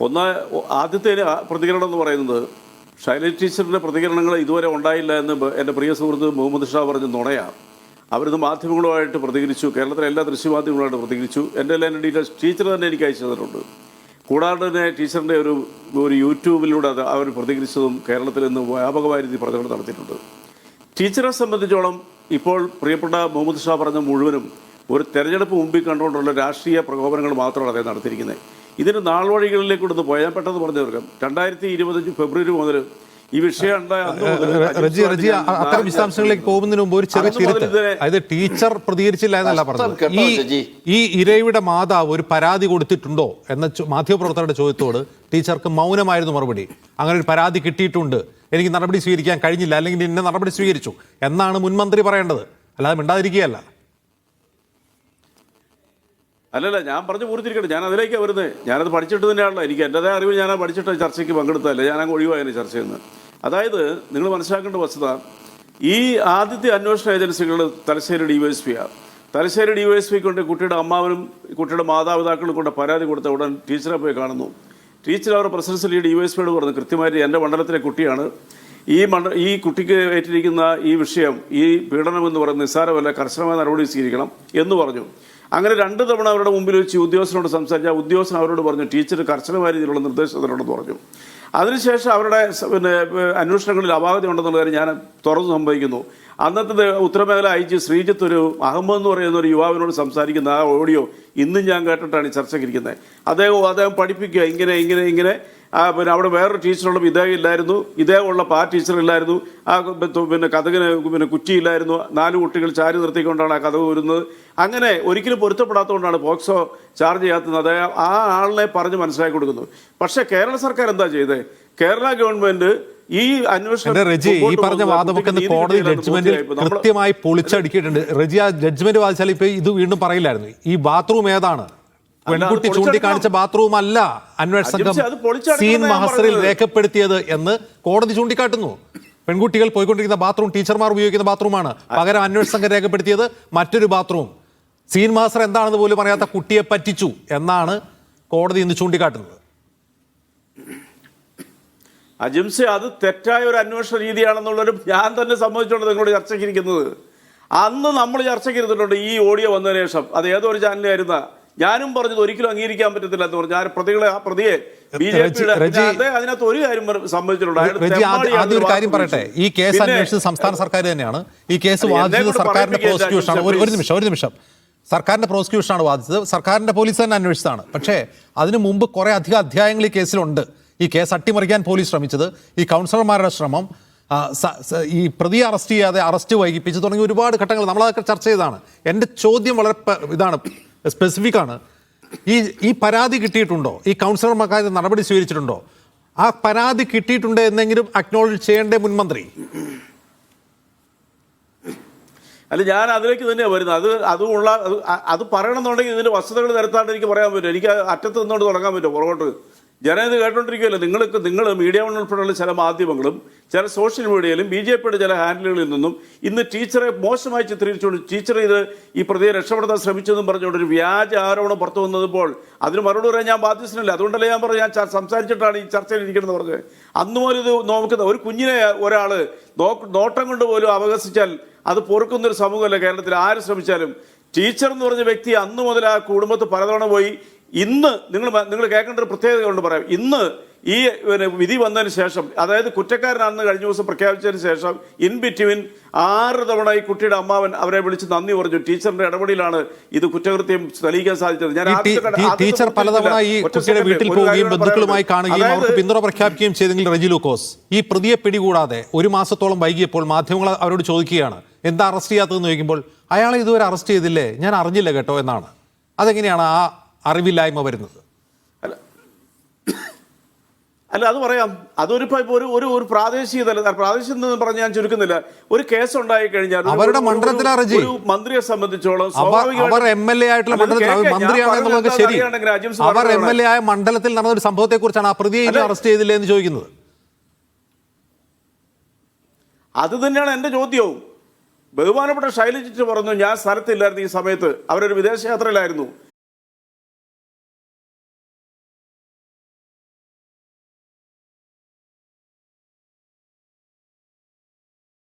ഒന്ന് ആദ്യത്തെ പ്രതികരണം എന്ന് പറയുന്നത് ഷൈലജ് ടീച്ചറിന്റെ പ്രതികരണങ്ങൾ ഇതുവരെ ഉണ്ടായില്ല എന്ന് എന്റെ പ്രിയ സുഹൃത്ത് മുഹമ്മദ് ഷാ പറഞ്ഞ നുണയാണ് അവരിത് മാധ്യമങ്ങളുമായിട്ട് പ്രതികരിച്ചു കേരളത്തിലെ എല്ലാ ദൃശ്യമാധ്യമങ്ങളുമായിട്ട് പ്രതികരിച്ചു. എന്റെ എല്ലാ ഡീറ്റെയിൽസ് ടീച്ചർ തന്നെ എനിക്ക് അയച്ചു തന്നിട്ടുണ്ട്. കൂടാതെ തന്നെ ടീച്ചറിന്റെ ഒരു ഒരു യൂട്യൂബിലൂടെ അത് അവർ പ്രതികരിച്ചതും കേരളത്തിൽ ഇന്ന് വ്യാപകമായ രീതിയിൽ പ്രചരണം നടത്തിയിട്ടുണ്ട്. ടീച്ചറെ സംബന്ധിച്ചോളം ഇപ്പോൾ പ്രിയപ്പെട്ട മുഹമ്മദ് ഷാ പറഞ്ഞ മുഴുവനും ഒരു തെരഞ്ഞെടുപ്പ് മുമ്പിൽ കണ്ടുകൊണ്ടുള്ള രാഷ്ട്രീയ പ്രകോപനങ്ങൾ മാത്രമാണ് അദ്ദേഹം നടത്തിയിരിക്കുന്നത്. ഇതിന് നാൾ വഴികളിലേക്ക് ഒന്ന് പോയാൽ പെട്ടെന്ന് പറഞ്ഞു തീർക്കാം രണ്ടായിരത്തി ഇരുപത്തഞ്ച് ഫെബ്രുവരി മുതൽ ഈ വിഷയം റജി റജി അത്തരം വിശദാംശങ്ങളിലേക്ക് പോകുന്നതിന് മുമ്പ് ഒരു ചെറിയ തിരുത്ത് അതായത് ടീച്ചർ പ്രതികരിച്ചില്ല എന്നല്ല പറഞ്ഞത്. ഈ. ഈ ഇരയുടെ മാതാവ് ഒരു പരാതി കൊടുത്തിട്ടുണ്ടോ എന്ന മാധ്യമപ്രവർത്തകരുടെ ചോദ്യത്തോട് ടീച്ചർക്ക് മൗനമായിരുന്നു മറുപടി. അങ്ങനെ ഒരു പരാതി കിട്ടിയിട്ടുണ്ട്. എനിക്ക് നടപടി സ്വീകരിക്കാൻ കഴിഞ്ഞില്ല. അല്ലെങ്കിൽ ഇന്ന നടപടി സ്വീകരിച്ചു. എന്നാണ് മുൻമന്ത്രി പറയേണ്ടത്. അല്ലാതെ മിണ്ടാതിരിക്കുകയല്ല. അല്ലല്ല ഞാൻ പറഞ്ഞു പൂർത്തിരിക്കട്ടെ. ഞാൻ അതിലേക്കാണ് വരുന്നത്. ഞാനത് പഠിച്ചിട്ട് തന്നെയാണല്ലോ. എനിക്ക് എന്റെതായ അറിവ് ഞാൻ പഠിച്ചിട്ട് ചർച്ചയ്ക്ക് പങ്കെടുത്തതല്ല? ഞാൻ അങ്ങ് ഒഴിവായതിന് ചർച്ചയിൽ നിന്ന്. അതായത് നിങ്ങൾ മനസ്സിലാക്കേണ്ട വസ്തുത ഈ ആദ്യത്തെ അന്വേഷണ ഏജൻസികൾ തലശ്ശേരി ഡി വൈ എസ് പിയാണ് Thalassery D Y S P കൊണ്ട് കുട്ടിയുടെ അമ്മാവനും കുട്ടിയുടെ മാതാപിതാക്കളും കൊണ്ട് പരാതി കൊടുത്ത ഉടൻ ടീച്ചറെ പോയി കാണുന്നു. ടീച്ചർ അവർ പ്രസിഡൻസിൽ ഈ ഡി വൈ എസ് പിയോട് പറഞ്ഞു കൃത്യമായിട്ട് എന്റെ മണ്ഡലത്തിലെ കുട്ടിയാണ്. ഈ മണ്ഡ ഈ കുട്ടിക്ക് ഏറ്റിരിക്കുന്ന ഈ വിഷയം ഈ പീഡനം എന്ന് പറയുന്നത് നിസ്സാരമല്ല കർശനമായ നടപടി സ്വീകരിക്കണം എന്ന് പറഞ്ഞു. അങ്ങനെ രണ്ട് തവണ അവരുടെ മുമ്പിൽ വെച്ച് ഉദ്യോഗസ്ഥനോട് സംസാരിച്ച ഉദ്യോഗസ്ഥൻ അവരോട് പറഞ്ഞു ടീച്ചർ കർശനമായ രീതിയിലുള്ള നിർദ്ദേശം തരണമെന്ന് പറഞ്ഞു. അതിനുശേഷം അവരുടെ പിന്നെ അന്വേഷണങ്ങളിൽ അപാകത ഉണ്ടെന്നുള്ള കാര്യം ഞാൻ തുറന്നു സംഭവിക്കുന്നു. അന്നത്തെ ഉത്തരമേഖല ഐ ജി ശ്രീജിത്ത് ഒരു അഹമ്മദ് എന്ന് പറയുന്ന ഒരു യുവാവിനോട് സംസാരിക്കുന്ന ആ ഓഡിയോ ഇന്നും ഞാൻ കേട്ടിട്ടാണ് ഈ ചർച്ചയ്ക്കിരിക്കുന്നത്. അദ്ദേഹം അദ്ദേഹം പഠിപ്പിക്കുക ഇങ്ങനെ ഇങ്ങനെ ഇങ്ങനെ. പിന്നെ അവിടെ വേറൊരു ടീച്ചറുള്ള ഇദ്ദേഹം ഇല്ലായിരുന്നു. ഇദ്ദേഹമുള്ള പാ ടീച്ചർ ഇല്ലായിരുന്നു. ആ പിന്നെ കഥകിന് പിന്നെ കുറ്റിയില്ലായിരുന്നു. നാല് കുട്ടികൾ ചാരി നിർത്തിക്കൊണ്ടാണ് ആ കഥ വരുന്നത് അങ്ങനെ ഒരിക്കലും പൊരുത്തപ്പെടാത്തതുകൊണ്ടാണ് പോക്സോ ചാർജ് ചെയ്യാത്തത്. അതായത് ആ ആളിനെ പറഞ്ഞ് മനസ്സിലാക്കി കൊടുക്കുന്നു. പക്ഷേ കേരള സർക്കാർ എന്താ ചെയ്തത് കേരള ഗവൺമെന്റ് ഈ അന്വേഷണം റജി ഈ പറഞ്ഞ വാദമൊക്കെ കോടതി ജഡ്ജ്മെന്റിൽ കൃത്യമായി പൊളിച്ചടുക്കിയിട്ടുണ്ട്. റജി ആ ജഡ്ജ്മെന്റ് വാദിച്ചാൽ ഇപ്പൊ ഇത് വീണ്ടും പറയില്ലായിരുന്നു. ഈ ബാത്റൂം ഏതാണ്? പെൺകുട്ടി. ചൂണ്ടിക്കാണിച്ച ബാത്റൂം അല്ല അന്വേഷണ സംഘം സീൻ മഹസറിൽ രേഖപ്പെടുത്തിയത് എന്ന് കോടതി ചൂണ്ടിക്കാട്ടുന്നു. പെൺകുട്ടികൾ പോയിക്കൊണ്ടിരിക്കുന്ന ബാത്റൂം ടീച്ചർമാർ ഉപയോഗിക്കുന്ന ബാത്റൂമാണ് പകരം അന്വേഷണ സംഘം രേഖപ്പെടുത്തിയത് മറ്റൊരു ബാത്റൂം സീൻ മാസ്റ്റർ എന്താണെന്ന് പോലും അറിയാത്ത കുട്ടിയെ പറ്റിച്ചു എന്നാണ് കോടതി ഇന്ന് ചൂണ്ടിക്കാട്ടുന്നത്. അജിംസെ അത് തെറ്റായ ഒരു അന്വേഷണ രീതിയാണെന്നുള്ളൊരു ഞാൻ തന്നെ സംബന്ധിച്ചുകൊണ്ട് നിങ്ങളോട് ചർച്ചയ്ക്കിരിക്കുന്നത്. അന്ന് നമ്മൾ ചർച്ച ചെയ്തിട്ടുണ്ട് ഈ ഓഡിയോ വന്നതിന് ശേഷം. അത് ഏതോ ഒരു ചാനലായിരുന്ന ഞാനും പറഞ്ഞത് ഒരിക്കലും അംഗീകരിക്കാൻ പറ്റത്തില്ല എന്ന് പറഞ്ഞു. ആ പ്രതികളെ ആ പ്രതിയെ ബി ജെ പിയുടെ അതിനകത്ത് ഒരു കാര്യം സംബന്ധിച്ചിട്ടുണ്ട് ഒരു കാര്യം പറയട്ടെ. ഈ കേസ് അന്വേഷിച്ചത് സംസ്ഥാന സർക്കാർ തന്നെയാണ്. ഈ കേസ് വാദിച്ചത് സർക്കാരിന്റെ പ്രോസിക്യൂഷൻ ഒരു നിമിഷം ഒരു നിമിഷം. സർക്കാരിന്റെ പ്രോസിക്യൂഷനാണ് വാദിച്ചത്. സർക്കാരിന്റെ പോലീസ് തന്നെ അന്വേഷിച്ചതാണ്. പക്ഷേ അതിനു മുമ്പ് കുറേ അധികം അധ്യായങ്ങൾ ഈ കേസിലുണ്ട്. ഈ കേസ് അട്ടിമറിക്കാൻ പോലീസ് ശ്രമിച്ചത്. ഈ കൗൺസിലർമാരുടെ ശ്രമം ഈ പ്രതിയെ അറസ്റ്റ് ചെയ്യാതെ അറസ്റ്റ് വൈകിപ്പിച്ച് തുടങ്ങിയ ഒരുപാട് ഘട്ടങ്ങൾ നമ്മളതൊക്കെ ചർച്ച ചെയ്തതാണ്. എന്റെ ചോദ്യം വളരെ ഇതാണ് സ്പെസിഫിക് ആണ്. ഈ ഈ പരാതി കിട്ടിയിട്ടുണ്ടോ? ഈ കൗൺസിലർമാർക്കായ നടപടി സ്വീകരിച്ചിട്ടുണ്ടോ? ആ പരാതി കിട്ടിയിട്ടുണ്ട് എന്നെങ്കിലും അക്നോളജ് ചെയ്യേണ്ടേ മുൻമന്ത്രി? അല്ല ഞാൻ അതിലേക്ക് തന്നെയാണ് വരുന്നത്. അത് അതുമുള്ള അത് പറയണമെന്നുണ്ടെങ്കിൽ ഇതിന്റെ വസ്തുതകൾ നിരത്താണ്ട് എനിക്ക് പറയാൻ പറ്റും. എനിക്ക് അറ്റത്ത് നിന്നുകൊണ്ട് തുടങ്ങാൻ പറ്റും പുറകോട്ട്. ജനം ഇത് കേട്ടോണ്ടിരിക്കുമല്ലോ നിങ്ങൾക്ക് നിങ്ങൾ മീഡിയ ഉൾപ്പെടെയുള്ള ചില മാധ്യമങ്ങളും ചില സോഷ്യൽ മീഡിയയിലും ബി ജെ പിയുടെ ചില ഹാൻഡിലുകളിൽ നിന്നും ഇന്ന് ടീച്ചറെ മോശമായി ചിത്രീകരിച്ചുകൊണ്ട് ടീച്ചർ ഇത് ഈ പ്രതിയെ രക്ഷപ്പെടുത്താൻ ശ്രമിച്ചെന്നും പറഞ്ഞുകൊണ്ട് ഒരു വ്യാജ ആരോപണം പുറത്തു വന്നപ്പോൾ അതിന് മറുപടി പറയാൻ ഞാൻ ബാധ്യസ്ഥനല്ല. അതുകൊണ്ടല്ലേ ഞാൻ പറഞ്ഞു ഞാൻ സംസാരിച്ചിട്ടാണ് ഈ ചർച്ചയിൽ ഇരിക്കുന്നത് പറഞ്ഞത്. അന്ന് പോലും ഇത് നോക്കുന്ന ഒരു കുഞ്ഞിനെ ഒരാൾ നോട്ടം കൊണ്ട് പോലും അവകസിച്ചാൽ അത് പൊറുക്കുന്നൊരു സമൂഹമല്ല കേരളത്തിൽ? ആര് ശ്രമിച്ചാലും? ടീച്ചർ എന്ന് പറഞ്ഞ വ്യക്തി അന്ന് മുതൽ ആ കുടുംബത്ത് പലതവണ പോയി ഇന്ന് നിങ്ങൾ നിങ്ങൾ കേൾക്കേണ്ട ഒരു പ്രത്യേകത കൊണ്ട് പറയാം. ഇന്ന് ഈ പിന്നെ വിധി വന്നതിന് ശേഷം അതായത് കുറ്റക്കാരനാണെന്ന് കഴിഞ്ഞ ദിവസം പ്രഖ്യാപിച്ചതിന് ശേഷം ഇൻ ബിറ്റ്വീൻ ആറ് തവണ ഈ കുട്ടിയുടെ അമ്മാവൻ അവരെ വിളിച്ച് നന്ദി പറഞ്ഞു. ടീച്ചറിന്റെ ഇടപെടലാണ് ഇത് കുറ്റകൃത്യം തെളിയിക്കാൻ സാധിച്ചത്. ഞാൻ ടീച്ചർ പലതവണ ഈ കുട്ടിയുടെ വീട്ടിൽ പോവുകയും ബന്ധുക്കളുമായി കാണുകയും അവർക്ക് പിന്തുണ പ്രഖ്യാപിക്കുകയും ചെയ്തെങ്കിൽ റെജി ലൂക്കോസ്. ഈ പ്രതിയെ പിടികൂടാതെ ഒരു മാസത്തോളം വൈകിയപ്പോൾ മാധ്യമങ്ങൾ അവരോട് ചോദിക്കുകയാണ് എന്താ അറസ്റ്റ് ചെയ്യാത്തതെന്ന് ചോദിക്കുമ്പോൾ? അയാളെ ഇതുവരെ അറസ്റ്റ് ചെയ്തില്ലേ? ഞാൻ അറിഞ്ഞില്ല കേട്ടോ എന്നാണ്. അതെങ്ങനെയാണ് ആ അറിവില്ലായ്മ വരുന്നത്. അല്ല. അല്ല അത് പറയാം. അതൊരു ഒരു ഒരു ഒരു പ്രാദേശിക തല പ്രാദേശിക എന്ന് പറഞ്ഞ് ഞാൻ ചുരുക്കുന്നില്ല. ഒരു കേസ് ഉണ്ടായി കഴിഞ്ഞാൽ അവരുടെ മണ്ഡലത്തിലെ. മന്ത്രിയെ സംബന്ധിച്ചോളം അവർ എം എൽ എ ആയിട്ടുള്ള മണ്ഡലത്തിൽ മന്ത്രിയാണെന്നുള്ളത് ശരി. അവർ എം എൽ എ ആയ മണ്ഡലത്തിൽ നടന്ന ഒരു സംഭവത്തെ കുറിച്ചാണ് ആ പ്രതിയെ അറസ്റ്റ് ചെയ്തില്ലേ എന്ന് ചോദിക്കുന്നത്. അത് തന്നെയാണ് എന്റെ ചോദ്യവും. ബഹുമാനപ്പെട്ട ശൈലജിറ്റ് പറഞ്ഞു ഞാൻ സ്ഥലത്തില്ലായിരുന്നു ഈ സമയത്ത്. അവരൊരു വിദേശയാത്രയിലായിരുന്നു.